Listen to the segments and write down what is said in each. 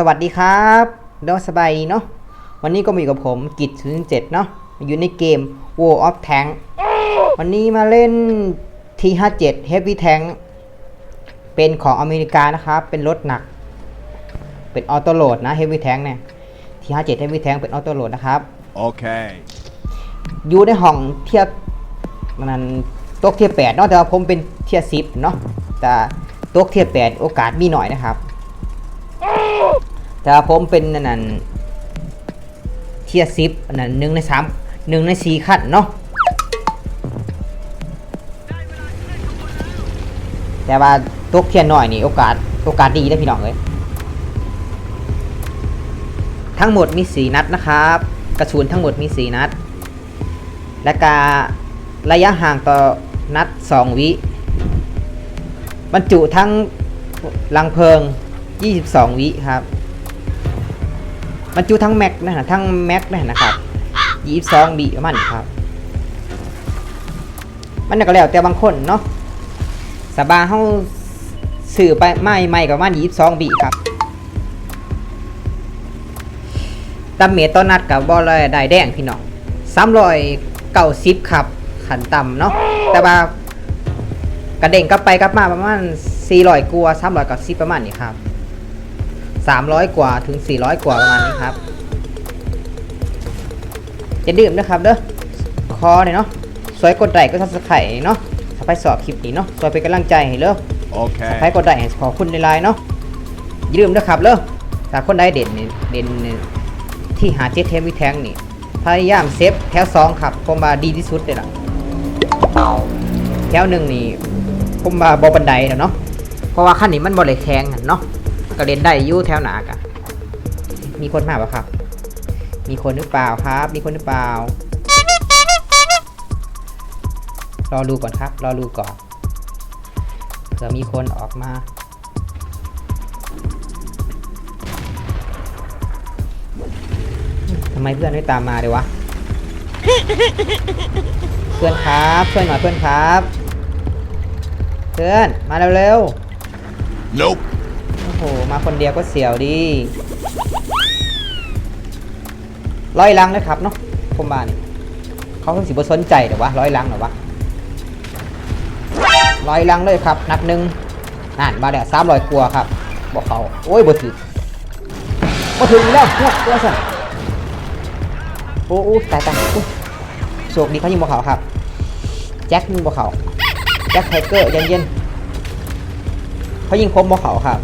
สวัสดีครับเดอสบายดีเนาะ วันนี้ก็มาอยู่กับผมกิจ0 7เนาะ อยู่ในเกม World of Tank วันนี้มาเล่น T57 Heavy Tank เป็นของอเมริกานะครับ เป็นรถหนัก เป็นออโต้โหลดนะ Heavy Tank เนี่ย T57 Heavy Tank เป็นออโต้โหลดนะครับ Okay. อยู่ในห้องเทียบมันตกเทียบแปดเนาะ แต่ว่าผมเป็นเทียบสิบเนาะ แต่ตกเทียบแปดโอกาสมีหน่อยนะครับ แต่ว่าผมเป็นนั่นเทียบสิบนนั้นหนึ่งในสามหนึ่งในสี่ขั้นเนาะแต่ว่าตกเทียบหน่อยนี่โอกาสโอกาสดีได้พี่น้องเลยทั้งหมดมีสี่นัดนะครับ กระสุนทั้งหมดมีสี่นัด และการะยะห่างต่อนัด 2 วิบรรจุทั้งลังเพลิง 22 วิครับ บรรจุทั้งแม็กนะฮะทั้งแม็กนะนะครับ22วิประมาณนี้ครับ มันก็แล้วแต่บางคนเนาะสบาเฮาสื่อไปไม่ไม่กับมัน22วิครับตามเมตตอนัดกับบอลลอยได้แดงพี่น้องสามร้อยเก้าสิบครับ ขันต่ำเนาะแต่ว่ากระเด้งกลับไปกลับมาประมาณสี่ร้อยกว่าสามร้อยก้าสิบประมาณนี้ครับ สามร้อยกว่าถึงสี่ร้อยกว่าประมาณนี้ครับจะดื่มนะครับเด้อคอเนี่ยเนาะสวยกดไลค์ก็ทับสไครเนาะสไปสอบคลิปนี้เนาะสวยเป็นกำลังใจให้เด้อ Okay. ใครกดไลค์ให้ขอคุณในไลน์เนาะอย่าลืมนะครับเด้อถ้าคนใดเด่นนี่เด่นนี่ที่หาเจ็ดเทมวิแทงนี่พยายามเซฟแถวสองครับผมว่าดีที่สุดเลยล่ะแถวหนึ่งนี่ผมว่าบอบันไดแล้วเนาะเพราะว่าขั้นนี้มันบอเลยแทงอะเนาะ ก็เล่นได้อยู่แถวหนากะมีคนมาปะครับ มีคนหรือเปล่าครับ มีคนหรือเปล่า รอดูก่อนครับ รอดูก่อนเผื่อมีคนออกมาทำไมเพื่อนไม่ตามมาเลยวะ เพื่อนครับช่วยหน่อยเพื่อนครับ เพื่อน มาเร็ว Nope. โอ้โห มาคนเดียวก็เสียวดีร้อยลังเลยครับเนาะผมบ้านเขาคงสิบสนใจเดี๋ยววะร้อยลังเหรอวะร้อยลังเลยครับนัดหนึ่งนั่นมาแล้วสามร้อยกว่าครับบอกเขาโอ้ยบ่ถึงบ่ถึงแล้วเนี่ยตัวสั่นโอ้โอ้ตายตายโชคดีเขายิงบ่เขาครับแจ็คยิงบ่เขาแจ็คไทเกอร์เย็นเย็นๆเขายิงคมบ่เขาครับ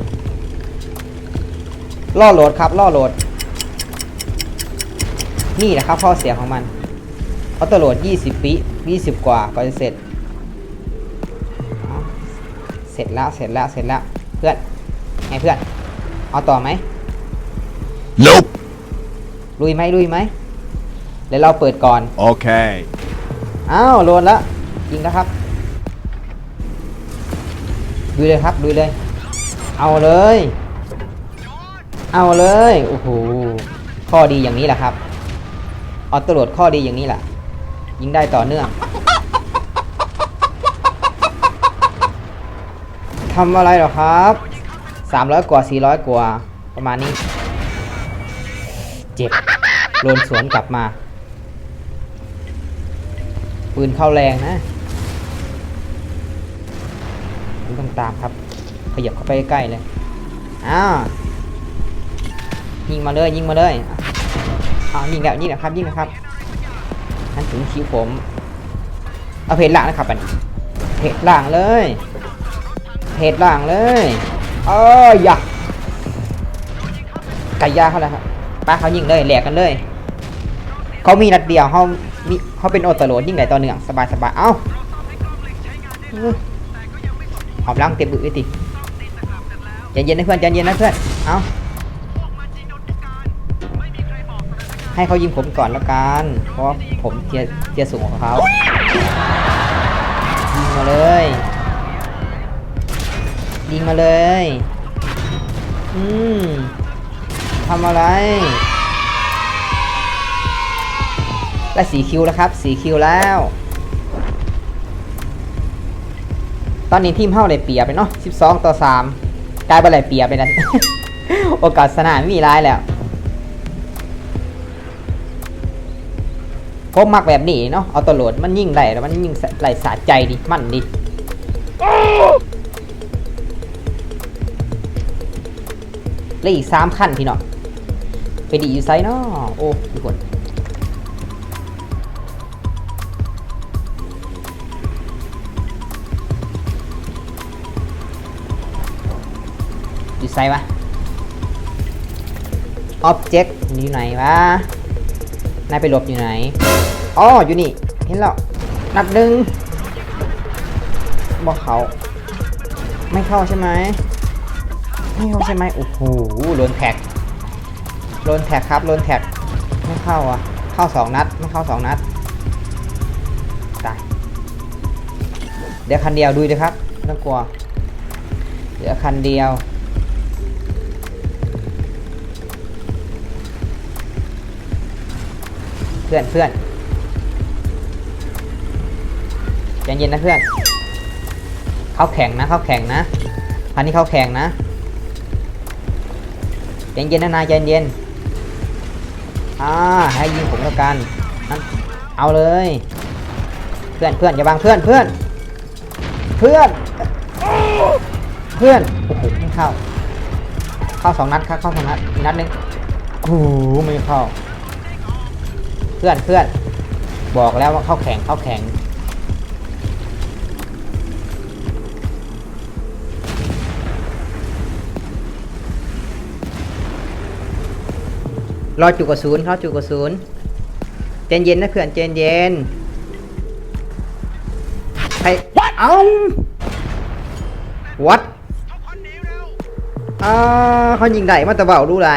ล่อโหลดครับล่อโหลด นี่แหละครับข้อเสียของมันเขาตวโหลด 20ปี20 กว่าก็จะเสร็จเอาเสร็จแล้วเสร็จแล้วเสร็จแล้วเพื่อนไงเพื่อน เอาต่อไหม Nope. ลุยไหมลุยไหมเดี๋ยวเราเปิดก่อน Okay. อ้าวโหลดแล้วยิงแล้วครับดูเลยครับดูเลย เอาเลย เอาเลยโอ้โหข้อดีอย่างนี้แหละครับออโต้โหลดข้อดีอย่างนี้แหละยิงได้ต่อเนื่องทำอะไรหรอครับ 300 กว่า 400 กว่า ประมาณนี้ เจ็บโดนสวนกลับมา ปืนเข้าแรงนะต้องตามครับ ขยับเข้าไปใกล้เลย อ้าว ยิงมาเลยยิงมาเลยอ้ายิงแล้วยิงแล้วครับยิงนะครับนั่นถึงคิวผมเอาเพจล่างนะครับอันนี้เพจล่างเลยเพจล่างเลยเอ้ยอยากไก่ย่าเขาแล้วครับป้าเขายิงเลยแหลกกันเลย เขามีนัดเดียวเขามีเขาเป็นโอตโรดยิ่งใหญ่ต่อเนื่องสบายสบายเอ้าออหอมล้างเต็มบึ้ยติใจเย็นนะเพื่อนใจเย็นนะเพื่อนเอ้า ให้เขายิงผมก่อนแล้วกัน เพราะผมเทียเทียสูงกว่าเขายิงมาเลย ยิงมาเลย อืมทำอะไร ได้สีคิวแล้วครับสีคิวแล้ว ตอนนี้ทีมเฮาได้เปียบไปเนาะ12 ต่อ 3 กลายเป็นอะไรเปียบไปนะโอกาสสนามมีร้ายแล้ว ผมมักแบบนี้เนาะเอาตัวโหลดมันยิ่งไหลแล้วมันยิ่งไหลสะใจดิมันดิเลยอีกสามขั้นพี่น้องไปดีอยู่ไซเนาะโอ้ทุกคนอยู่ไซวะ object อยู่ไหนวะ นายไปหลบอยู่ไหนอ๋ออยู่นี่ เห็นแล้วนัดหนึ่งบอกเขา ไม่เข้าใช่ไหมไม่เข้าใช่ไหมโอ้โหโดนแท็กโดนแท็กครับโดนแท็กไม่เข้าอะ เข้าสองนัด ไม่เข้าสองนัดตายเดี๋ยวคันเดียวดูเลยครับไม่ต้องกลัวเหลือคันเดียว พื่อนเพื่อนใจเย็นนะเพื่อนเขาแข่งนะเขาแข่งนะพันนี้เขาแข่งนะใจเย็นนะนายใจเย็นอ่าให้ยิงผมแล้วกันเอาเลย เพื่อนเพื่อนอย่าบังเพื่อนเพื่อนเพื่อนเพื่อนโอ้โหไม่เข้า เข้าสองนัดครับเข้าสองนัดนัดหนึ่งโอ้โหไม่เข้า พื่อนเพื่อนบอกแล้วว่าเข้าแข่งเข้าแข่งรอจุกกระสุนรอจุกกระสุนเจนเย็นนะเพื่อนเจนเย็นใครเอ้าวัดอ่าเขายิงได้มาตะเบาดูไร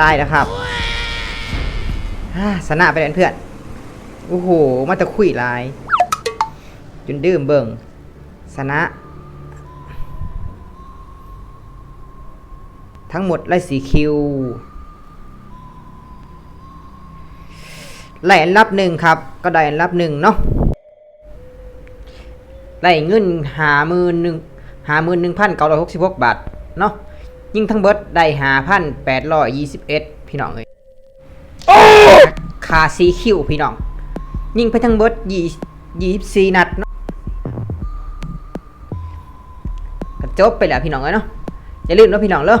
ตายแล้วครับอ่า สนะไปแล้วเพื่อนโอ้โหมาตะคุยลายจนดื่มเบิ่งสนะ ทั้งหมดไล่สีคิวไล่อันรับหนึ่งครับ ก็ได้อันรับหนึ่งเนาะไล่เงินหามือหนึ่งหามือหนึ่งพันเก้าร้อยหกสิบหกบาทเนาะยิ่งทั้งเบิร์ดได้หาพันแปดร้อยยี่สิบเอ็ดพี่น้องเอ้ย คาซีคิวพี่น้อง ยิงไปทั้งเบิดยี่ยี่สีนัดเนาะก็จบไปแล้วพี่น้องเอ้ยเนาะอย่าลืมนะพี่น้องเลย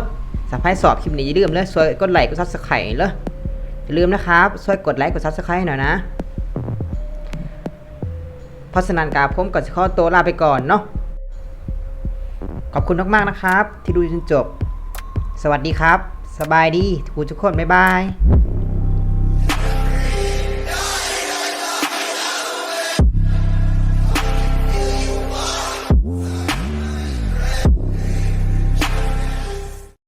สายสอบคลิปนี้อย่าลืมเลยช่วยกดไลค์กดซับสไครต์เลยอย่าลืมนะครับช่วยกดไลค์กดซับสไครต์หน่อยนะเพราะฉะนั้นการผมก็จะขอตัวลาไปก่อนเนาะขอบคุณมากๆนะครับ ที่ดูจนจบ สวัสดีครับ สบายดีทุกคน บ๊ายบาย